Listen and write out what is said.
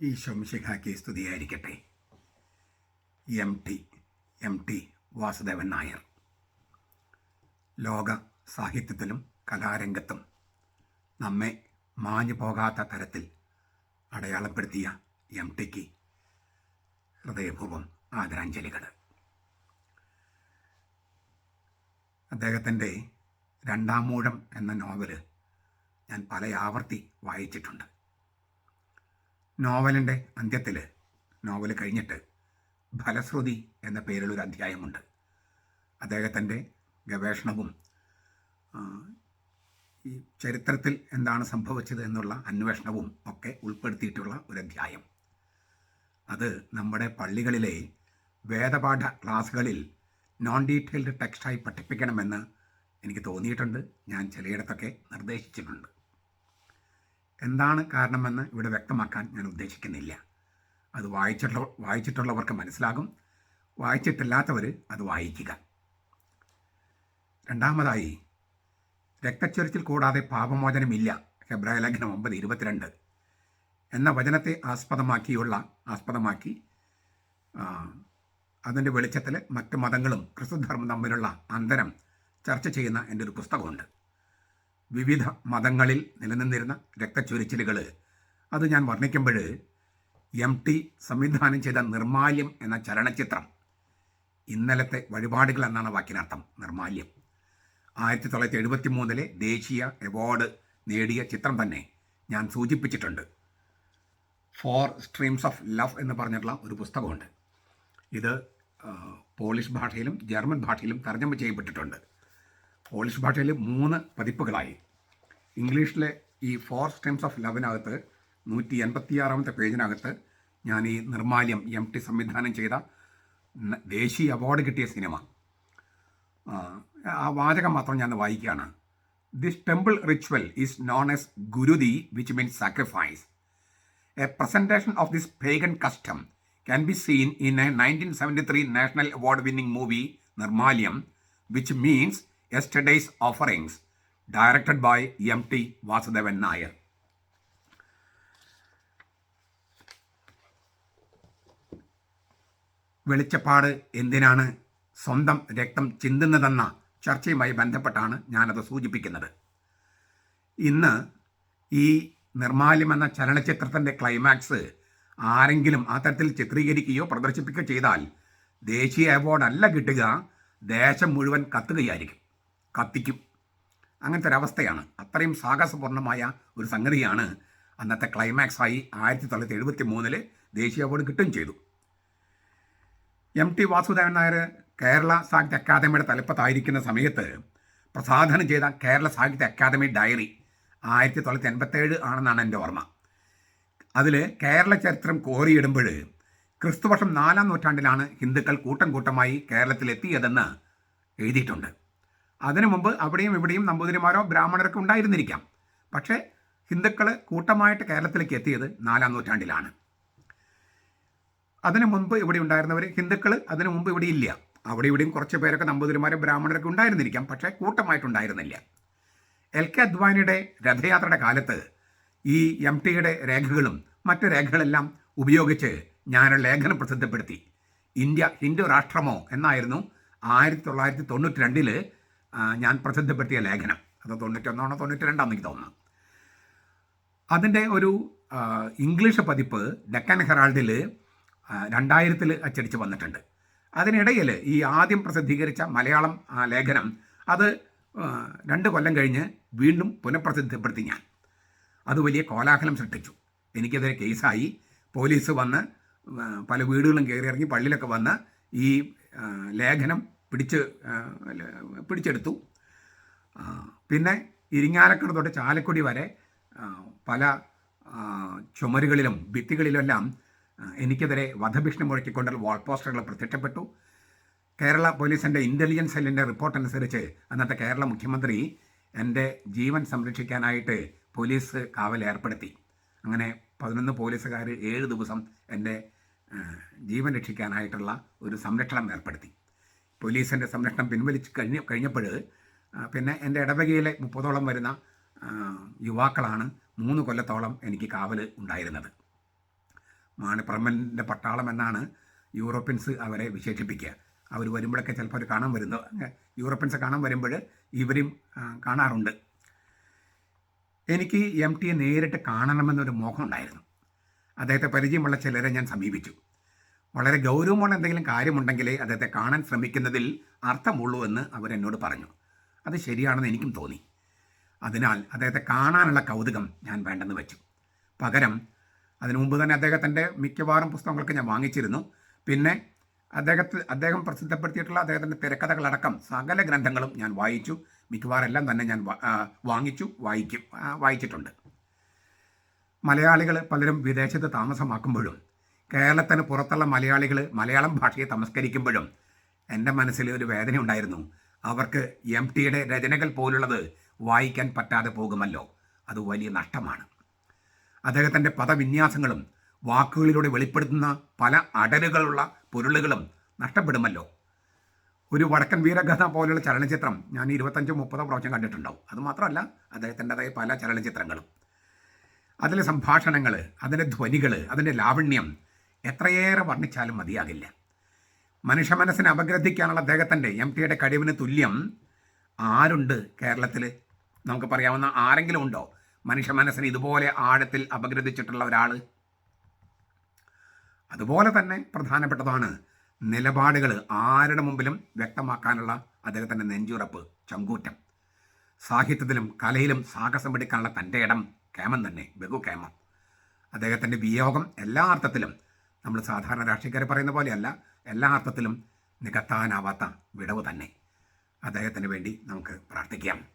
ഈ ശംശിഹാക്കി സ്തുതിയായിരിക്കട്ടെ. M T M T Vasudevan Nair. ലോക സാഹിത്യത്തിലും കലാരംഗത്തും നമ്മെ മാഞ്ഞു പോകാത്ത തരത്തിൽ അടയാളപ്പെടുത്തിയ എം ടിക്ക് ഹൃദയപൂർവം ആദരാഞ്ജലികൾ അദ്ദേഹത്തിന്റെ രണ്ടാമൂഴം എന്ന നോവൽ ഞാൻ പല ആവർത്തി വായിച്ചിട്ടുണ്ട്. നോവലിന്റെ അന്ത്യത്തിൽ നോവൽ കഴിഞ്ഞിട്ട് ഫലശ്രുതി എന്ന പേരിലൊരു അധ്യായമുണ്ട്. അദ്ദേഹത്തിന്റെ ഗവേഷണവും ഈ ചരിത്രത്തിൽ എന്താണ് സംഭവിച്ചത് എന്നുള്ള അന്വേഷണവും ഒക്കെ ഉൾപ്പെടുത്തിയിട്ടുള്ള ഒരു അധ്യായം. അത് നമ്മുടെ പള്ളികളിലെ വേദപാഠ ക്ലാസ്സുകളിൽ നോൺ ഡീറ്റെയിൽഡ് ടെക്സ്റ്റായി പഠിപ്പിക്കണമെന്ന് എനിക്ക് തോന്നിയിട്ടുണ്ട്. ഞാൻ ചിലയിടത്തൊക്കെ നിർദ്ദേശിച്ചിട്ടുണ്ട്. എന്താണ് കാരണമെന്ന് ഇവിടെ വ്യക്തമാക്കാൻ ഞാൻ ഉദ്ദേശിക്കുന്നില്ല. അത് വായിച്ചിട്ടുള്ള വായിച്ചിട്ടുള്ളവർക്ക് മനസ്സിലാകും. വായിച്ചിട്ടില്ലാത്തവർ അത് വായിക്കുക. രണ്ടാമതായി രക്തച്ചൊരിച്ചിൽ കൂടാതെ പാപമോചനമില്ല. ഹെബ്രായ ലേഖനം ഒമ്പത് ഇരുപത്തിരണ്ട്. എന്ന വചനത്തെ ആസ്പദമാക്കിയുള്ള ആസ്പദമാക്കി അതിന്റെ വെളിച്ചത്തിൽ മറ്റ് മതങ്ങളും ക്രിസ്തുധർമ്മം തമ്മിലുള്ള അന്തരം ചർച്ച ചെയ്യുന്ന എന്റെ ഒരു പുസ്തകമുണ്ട്. വിവിധ മതങ്ങളിൽ നിലനിന്നിരുന്ന രക്തച്ചൊരിച്ചിലുകൾ അത് ഞാൻ വർണിക്കുമ്പോൾ എം ടി സംവിധാനം ചെയ്ത നിർമാല്യം എന്ന ചലനചിത്രം. ഇന്നലത്തെ വഴിപാടുകൾ എന്നാണ് വാക്കിനർത്ഥം നിർമാല്യം. ആയിരത്തി തൊള്ളായിരത്തി എഴുപത്തി മൂന്നിലെ ദേശീയ അവാർഡ് നേടിയ ചിത്രം തന്നെ ഞാൻ സൂചിപ്പിച്ചിട്ടുണ്ട്. ഫോർ സ്ട്രീംസ് ഓഫ് ലവ് എന്ന് പറഞ്ഞിട്ടുള്ള ഒരു പുസ്തകമുണ്ട്. ഇത് പോളിഷ് ഭാഷയിലും ജർമ്മൻ ഭാഷയിലും തർജമ ചെയ്യപ്പെട്ടിട്ടുണ്ട്. പോളിഷ് ഭാഷയിൽ മൂന്ന് പതിപ്പുകളായി. ഇംഗ്ലീഷിലെ ഈ ഫോർ സ്റ്റെംസ് ഓഫ് ലവിനകത്ത് നൂറ്റി എൺപത്തിയാറാമത്തെ പേജിനകത്ത് ഞാൻ ഈ നിർമാല്യം എം ടി സംവിധാനം ചെയ്ത ദേശീയ അവാർഡ് കിട്ടിയ സിനിമ. ആ, വാചകം മാത്രം ഞാൻ വായിക്കുകയാണ്. This temple ritual is known as Guruthi which means sacrifice A presentation of this pagan custom can be seen in a 1973 National Award winning movie, Nirmalyam, which means offerings Offerings, directed M T Vasudevan Nair വെളിച്ചപ്പാട് എന്തിനാണ് സ്വന്തം രക്തം ചിന്തുന്നതെന്ന ചർച്ചയുമായി ബന്ധപ്പെട്ടാണ് ഞാനത് സൂചിപ്പിക്കുന്നത്. ഇന്ന് ഈ നിർമാല്യം എന്ന ചലനചിത്രത്തിന്റെ ക്ലൈമാക്സ് ആരെങ്കിലും ആ തരത്തിൽ ചിത്രീകരിക്കുകയോ പ്രദർശിപ്പിക്കുകയോ ചെയ്താൽ ദേശീയ അവാർഡല്ല കിട്ടുക ദേശം മുഴുവൻ കത്തുകയായിരിക്കും. കത്തിക്കും. അങ്ങനത്തെ ഒരവസ്ഥയാണ് അത്രയും സാഹസപൂർണമായ ഒരു സംഗതിയാണ് അന്നത്തെ ക്ലൈമാക്സായി ആയിരത്തി തൊള്ളായിരത്തി എഴുപത്തി ദേശീയ അവാർഡ് കിട്ടുകയും ചെയ്തു. എം ടി വാസുദേവൻ നായർ കേരള സാഹിത്യ അക്കാദമിയുടെ തലപ്പത്തായിരിക്കുന്ന സമയത്ത് പ്രസാധനം ചെയ്ത കേരള സാഹിത്യ അക്കാദമി ഡയറി ആയിരത്തി തൊള്ളായിരത്തി എൺപത്തേഴ് ആണെന്നാണ് എന്റെ ഓർമ്മ. അതിൽ കേരള ചരിത്രം കോറിയിടുമ്പോൾ ക്രിസ്തുവർഷം നാലാം നൂറ്റാണ്ടിലാണ് ഹിന്ദുക്കൾ കൂട്ടം കൂട്ടമായി കേരളത്തിലെത്തിയതെന്ന് എഴുതിയിട്ടുണ്ട്. അതിനു മുമ്പ് അവിടെയും ഇവിടെയും നമ്പൂതിരിമാരോ ബ്രാഹ്മണരൊക്കെ ഉണ്ടായിരുന്നിരിക്കാം. പക്ഷേ ഹിന്ദുക്കൾ കൂട്ടമായിട്ട് കേരളത്തിലേക്ക് എത്തിയത് നാലാം നൂറ്റാണ്ടിലാണ്. അതിനു മുമ്പ് ഇവിടെ ഉണ്ടായിരുന്നവർ ഹിന്ദുക്കൾ അതിനു മുമ്പ് ഇവിടെ ഇല്ല. അവിടെ ഇവിടെയും കുറച്ച് പേരൊക്കെ നമ്പൂതിരിമാരും ബ്രാഹ്മണരൊക്കെ ഉണ്ടായിരുന്നിരിക്കാം പക്ഷേ കൂട്ടമായിട്ടുണ്ടായിരുന്നില്ല എൽ കെ അദ്വാനിയുടെ രഥയാത്രയുടെ കാലത്ത് ഈ എം ടിയുടെ രേഖകളും മറ്റു രേഖകളെല്ലാം ഉപയോഗിച്ച് ഞാനൊരു ലേഖനം പ്രസിദ്ധപ്പെടുത്തി. ഇന്ത്യ ഹിന്ദു രാഷ്ട്രമോ എന്നായിരുന്നു ആയിരത്തി തൊള്ളായിരത്തി തൊണ്ണൂറ്റി രണ്ടിൽ ഞാൻ പ്രസിദ്ധപ്പെടുത്തിയ ലേഖനം. അത് തൊണ്ണൂറ്റൊന്നാണോ തൊണ്ണൂറ്റി രണ്ടാണെന്ന് എനിക്ക് തോന്നുന്നു. അതിന്റെ ഒരു ഇംഗ്ലീഷ് പതിപ്പ് ഡെക്കൻ ഹെറാൾഡിൽ രണ്ടായിരത്തിൽ അച്ചടിച്ച് വന്നിട്ടുണ്ട്. അതിനിടയിൽ ഈ ആദ്യം പ്രസിദ്ധീകരിച്ച മലയാളം ലേഖനം അത് രണ്ട് കൊല്ലം കഴിഞ്ഞ് വീണ്ടും പുനഃപ്രസിദ്ധപ്പെടുത്തി ഞാൻ. അത് വലിയ കോലാഹലം സൃഷ്ടിച്ചു. എനിക്കെതിരെ കേസായി. പോലീസ് വന്ന് പല വീടുകളും കയറി ഇറങ്ങി പള്ളിയിലൊക്കെ വന്ന് ഈ ലേഖനം പിടിച്ച് പിടിച്ചെടുത്തു. പിന്നെ ഇരിങ്ങാലക്കുട തൊട്ട് ചാലക്കുടി വരെ പല ചുമരുകളിലും ഭിത്തികളിലുമെല്ലാം എനിക്കെതിരെ വധഭീഷണി മുഴക്കിക്കൊണ്ടുള്ള വാൾ പോസ്റ്ററുകൾ പ്രത്യക്ഷപ്പെട്ടു. കേരള പോലീസിന്റെ ഇന്റലിജൻസ് സെല്ലിന്റെ റിപ്പോർട്ട് അനുസരിച്ച് അന്നത്തെ കേരള മുഖ്യമന്ത്രി എന്റെ ജീവൻ സംരക്ഷിക്കാനായിട്ട് പോലീസ് കാവൽ ഏർപ്പെടുത്തി. അങ്ങനെ പതിനൊന്ന് പോലീസുകാർ ഏഴ് ദിവസം എന്റെ ജീവൻ രക്ഷിക്കാനായിട്ടുള്ള ഒരു സംരക്ഷണം ഏർപ്പെടുത്തി. പോലീസിന്റെ സംരക്ഷണം പിൻവലിച്ച് കഴിഞ്ഞ കഴിഞ്ഞപ്പോൾ പിന്നെ എന്റെ ഇടവകയിലെ മുപ്പതോളം വരുന്ന യുവാക്കളാണ് മൂന്ന് കൊല്ലത്തോളം എനിക്ക് കാവൽ ഉണ്ടായിരുന്നത്. മാണിപ്രമന്റെ പട്ടാളം എന്നാണ് യൂറോപ്യൻസ് അവരെ വിശേഷിപ്പിക്കുക. അവർ വരുമ്പോഴൊക്കെ ചിലപ്പോൾ അവർ കാണാൻ വരുന്നു. യൂറോപ്യൻസ് കാണാൻ വരുമ്പോൾ ഇവരും കാണാറുണ്ട്. എനിക്ക് എം ടിയെ നേരിട്ട് കാണണമെന്നൊരു മോഹം ഉണ്ടായിരുന്നു. അദ്ദേഹത്തെ പരിചയമുള്ള ചിലരെ ഞാൻ സമീപിച്ചു. വളരെ ഗൗരവമുള്ള എന്തെങ്കിലും കാര്യമുണ്ടെങ്കിലേ അദ്ദേഹത്തെ കാണാൻ ശ്രമിക്കുന്നതിൽ അർത്ഥമുള്ളൂ എന്ന് അവരെന്നോട് പറഞ്ഞു. അത് ശരിയാണെന്ന് എനിക്കും തോന്നി. അതിനാൽ അദ്ദേഹത്തെ കാണാനുള്ള കൗതുകം ഞാൻ വേണ്ടെന്ന് വെച്ചു. പകരം അതിനു മുമ്പ് തന്നെ അദ്ദേഹത്തിന്റെ മിക്കവാറും പുസ്തകങ്ങളൊക്കെ ഞാൻ വാങ്ങിച്ചിരുന്നു. പിന്നെ അദ്ദേഹത്തെ അദ്ദേഹം പ്രസിദ്ധപ്പെടുത്തിയിട്ടുള്ള അദ്ദേഹത്തിന്റെ തിരക്കഥകളടക്കം സകല ഗ്രന്ഥങ്ങളും ഞാൻ വായിച്ചു. മിക്കവാറും എല്ലാം തന്നെ ഞാൻ വാങ്ങിച്ചു വായിക്കും വായിച്ചിട്ടുണ്ട്. മലയാളികൾ പലരും വിദേശത്ത് താമസമാക്കുമ്പോഴും കേരളത്തിന് പുറത്തുള്ള മലയാളികൾ മലയാളം ഭാഷയെ തമസ്കരിക്കുമ്പോഴും എന്റെ മനസ്സിൽ ഒരു വേദന ഉണ്ടായിരുന്നു. അവർക്ക് എം ടിയുടെ രചനകൾ പോലുള്ളത് വായിക്കാൻ പറ്റാതെ പോകുമല്ലോ. അത് വലിയ നഷ്ടമാണ്. അദ്ദേഹത്തിന്റെ പദവിന്യാസങ്ങളും വാക്കുകളിലൂടെ വെളിപ്പെടുത്തുന്ന പല അടരുകളുള്ള പൊരുളുകളും നഷ്ടപ്പെടുമല്ലോ. ഒരു വടക്കൻ വീരഗഥ പോലുള്ള ചലനചിത്രം ഞാൻ ഇരുപത്തഞ്ച് മുപ്പതോ പ്രാവശ്യം കണ്ടിട്ടുണ്ടാവും. അതുമാത്രമല്ല അദ്ദേഹത്തിന്റെതായ പല ചലനചിത്രങ്ങളും. അതിലെ സംഭാഷണങ്ങൾ അതിന്റെ ധ്വനികൾ അതിന്റെ ലാവണ്യം എത്രയേറെ വർണിച്ചാലും മതിയാകില്ല. മനുഷ്യ മനസ്സിനെ അപഗ്രഥിക്കാനുള്ള അദ്ദേഹത്തിന്റെ എം ടിയുടെ കഴിവിന് തുല്യം ആരുണ്ട് കേരളത്തിൽ നമുക്ക് പറയാവുന്ന ആരെങ്കിലും ഉണ്ടോ? മനുഷ്യ മനസ്സിനെ ഇതുപോലെ ആഴത്തിൽ അപഗ്രഥിച്ചിട്ടുള്ള ഒരാൾ അതുപോലെ തന്നെ പ്രധാനപ്പെട്ടതാണ് നിലപാടുകൾ ആരുടെ മുമ്പിലും വ്യക്തമാക്കാനുള്ള അദ്ദേഹത്തിന്റെ നെഞ്ചുറപ്പ് ചങ്കൂറ്റം. സാഹിത്യത്തിലും കലയിലും സാഹസം എടുക്കാനുള്ള തന്റെ ഇടം കേമം തന്നെ ബഹു കേമം അദ്ദേഹത്തിന്റെ വിയോഗം എല്ലാ അർത്ഥത്തിലും നമ്മൾ സാധാരണ രാഷ്ട്രീയക്കാരെ പറയുന്ന പോലെയല്ല എല്ലാ അർത്ഥത്തിലും നികത്താനാവാത്ത വിടവ് തന്നെ. അദ്ദേഹത്തിന് വേണ്ടി നമുക്ക് പ്രാർത്ഥിക്കാം.